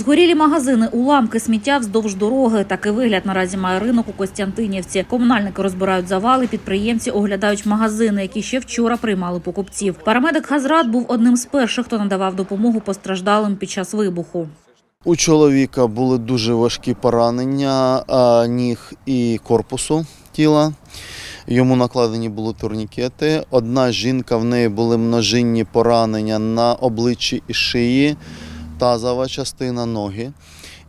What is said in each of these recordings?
Згорілі магазини, уламки сміття вздовж дороги. Такий вигляд наразі має ринок у Костянтинівці. Комунальники розбирають завали, підприємці оглядають магазини, які ще вчора приймали покупців. Парамедик Газрат був одним з перших, хто надавав допомогу постраждалим під час вибуху. У чоловіка були дуже важкі поранення ніг і корпусу тіла. Йому накладені були турнікети. Одна жінка в неї були множинні поранення на обличчі і шиї, тазова частина ноги.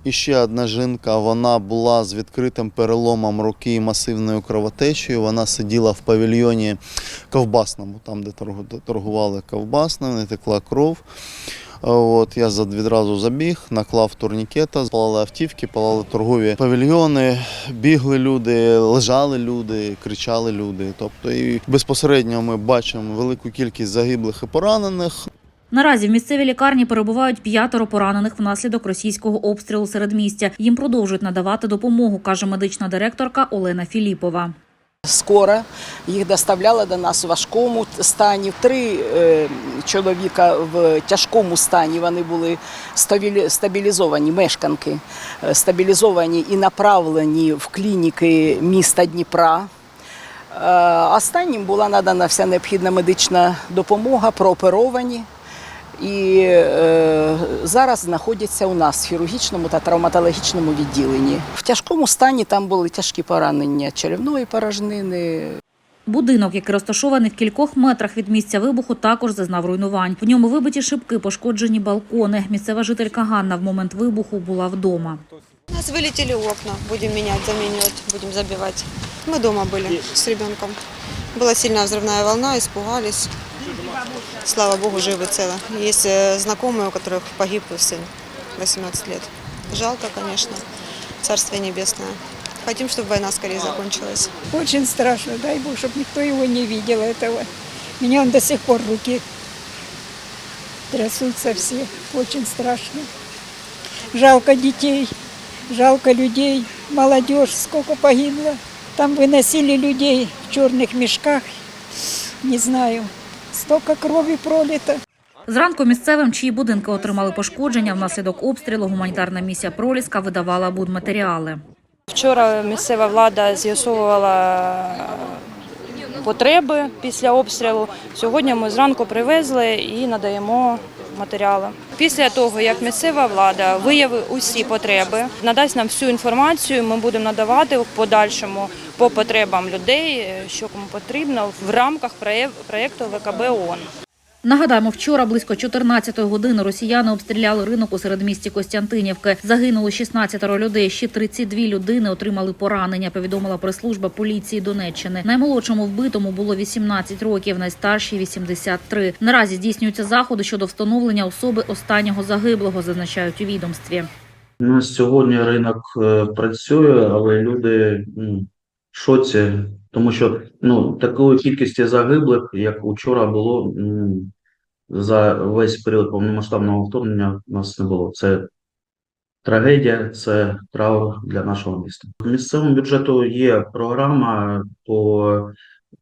І ще одна жінка, вона була з відкритим переломом руки і масивною кровотечею. Вона сиділа в павільйоні ковбасному, там, де торгували ковбасним, не текла кров. От, я відразу забіг, наклав турнікета, палали автівки, палали торгові павільйони, бігли люди, лежали люди, кричали люди. Тобто і безпосередньо ми бачимо велику кількість загиблих і поранених. Наразі в місцевій лікарні перебувають п'ятеро поранених внаслідок російського обстрілу середмістя. Їм продовжують надавати допомогу, каже медична директорка Олена Філіпова. Скоро їх доставляли до нас у важкому стані. Три е, чоловіка в тяжкому стані. Вони були стабілі- стабілізовані, мешканки е, стабілізовані і направлені в клініки міста Дніпра. Е, Останнім була надана вся необхідна медична допомога, прооперовані І е, зараз знаходяться у нас в хірургічному та травматологічному відділенні. В тяжкому стані там були тяжкі поранення черевної порожнини, Будинок, який розташований в кількох метрах від місця вибуху, також зазнав руйнувань. В ньому вибиті шибки, пошкоджені балкони. Місцева жителька Ганна в момент вибуху була вдома. У нас вылетели окна, будем менять, заменивать, будем забивать. Мы дома были с ребенком. Была сильная взрывная волна, испугались. Слава богу, живы, целы. Есть э, знакомые, у которых погиб сын, 18 лет. Жалко, конечно, Царствие Небесное. Хотим, чтобы война скорее закончилась. Очень страшно, дай Бог, чтобы никто его не видел этого. Меня он до сих пор руки трясутся все. Очень страшно. Жалко детей, жалко людей, молодежь, сколько погибло. Там выносили людей в черных мешках. Не знаю, столько крові проліта. Зранку місцевим, чиї будинки отримали пошкодження внаслідок обстрілу, гуманітарна місія Проліска видавала будматеріали. Вчора місцева влада з'ясовувала потреби після обстрілу. Сьогодні ми зранку привезли і надаємо матеріали. Після того, як місцева влада виявить усі потреби, надасть нам всю інформацію, ми будемо надавати в подальшому по потребам людей, що кому потрібно в рамках проєкту ВКБ ООН. Нагадаємо, вчора близько 14-ї години росіяни обстріляли ринок у середмісті Костянтинівки. Загинуло 16 людей, ще 32 людини отримали поранення, повідомила прес-служба поліції Донеччини. Наймолодшому вбитому було 18 років, найстаршій – 83. Наразі здійснюються заходи щодо встановлення особи останнього загиблого, зазначають у відомстві. У сьогодні ринок е, працює, але люди шоці, тому що ну, такої кількості загиблих, як вчора було, за весь період повномасштабного вторгнення у нас не було. Це трагедія, це траур для нашого міста. В місцевому бюджету є програма по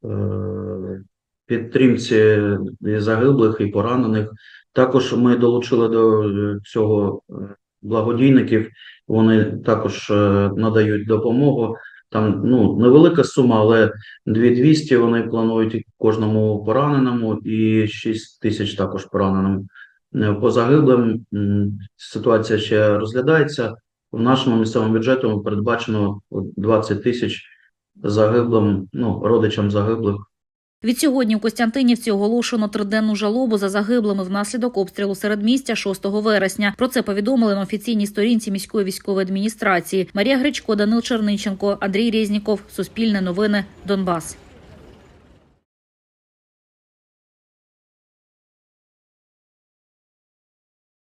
е, підтримці загиблих і поранених. Також ми долучили до цього е, благодійників. Вони також е, надають допомогу. Там ну невелика сума, але 2200 вони планують кожному пораненому і 6 тисяч також пораненим. Е, По загиблим ситуація ще розглядається. В нашому місцевому бюджету передбачено 20 тисяч загиблим, ну родичам загиблих Відсьогодні в Костянтинівці оголошено триденну жалобу за загиблими внаслідок обстрілу середмістя 6 вересня. Про це повідомили на офіційній сторінці міської військової адміністрації. Марія Гречко, Данил Черниченко, Андрій Резніков. Суспільне новини. Донбас.